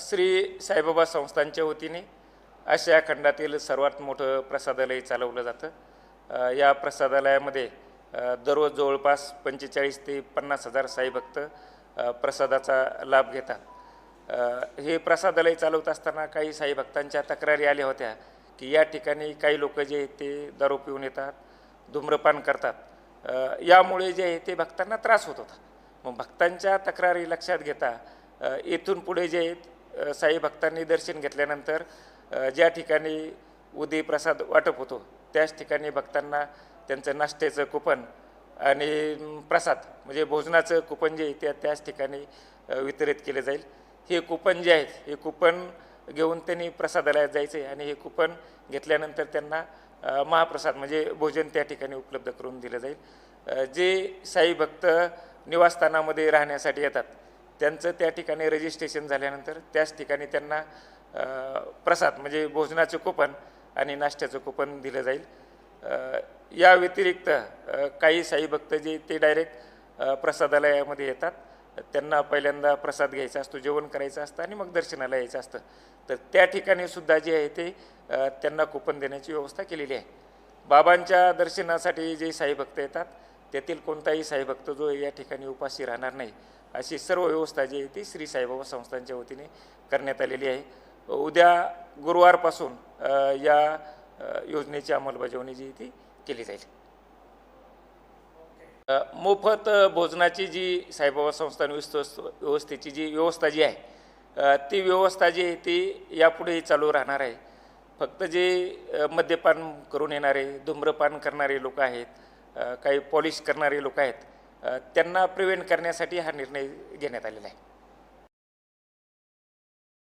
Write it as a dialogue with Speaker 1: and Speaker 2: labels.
Speaker 1: श्री साईबाबा संस्थांच्या वतीने आशिया खंडातील सर्वात मोठं प्रसादालय चालवलं जातं. या प्रसादालयामध्ये दररोज जवळपास पंचेचाळीस ते पन्नास हजार साईभक्त प्रसादाचा लाभ घेतात. हे प्रसादालय चालवत असताना काही साईभक्तांच्या तक्रारी आल्या होत्या की या ठिकाणी काही लोक जे आहेत ते दारू पिऊन येतात धूम्रपान करतात. यामुळे जे आहे ते भक्तांना त्रास होत होता. मग भक्तांच्या तक्रारी लक्षात घेता येथून पुढे जे आहेत साई भक्तांनी दर्शन घेतल्यानंतर ज्या ठिकाणी उदी प्रसाद वाटप होतो त्याच ठिकाणी भक्तांना त्यांचं नाश्त्याचं कुपन आणि प्रसाद म्हणजे भोजनाचं कुपन जे आहे त्या त्याच ठिकाणी वितरित केले जाईल. हे कुपन जे आहेत हे कुपन घेऊन त्यांनी प्रसादालयात जायचं आहे आणि हे कुपन घेतल्यानंतर त्यांना महाप्रसाद म्हणजे भोजन त्या ठिकाणी उपलब्ध करून दिलं जाईल. जे साई भक्त निवासस्थानामध्ये राहण्यासाठी येतात त्यांचं त्या ठिकाणी रजिस्ट्रेशन झाल्यानंतर त्याच ठिकाणी त्यांना प्रसाद म्हणजे भोजनाचं कुपन आणि नाश्त्याचं कुपन दिलं जाईल. या व्यतिरिक्त काही साई भक्त जे ते डायरेक्ट प्रसादालयामध्ये येतात. त्यांना पहिल्यांदा प्रसाद घ्यायचा असतो जेवण करायचं असतं आणि मग दर्शनाला यायचं असतं. तर त्या ठिकाणी सुद्धा जे आहे ते त्यांना कुपन देण्याची व्यवस्था केलेली आहे. बाबांच्या दर्शनासाठी जे साई भक्त येतात त्यातील कोणताही साई भक्त जो या ठिकाणी उपाशी राहणार नाही अशी सर्व व्यवस्था जी आहे ती श्री साईबाबा संस्थांच्या वतीने करण्यात आलेली आहे. उद्या गुरुवारपासून या योजनेची अंमलबजावणी जी आहे ती केली जाईल. मोफत भोजनाची जी साईबाबा संस्थान विस्त व्यवस्थेची जी व्यवस्था जी आहे ती व्यवस्था जी आहे ती यापुढेही चालू राहणार आहे. फक्त जे मद्यपान करून येणारे धूम्रपान करणारे लोक आहेत काही पॉलिश करणारे लोक आहेत. त्यांना प्रिव्हेंट करण्यासाठी हा निर्णय घेण्यात आलेला आहे.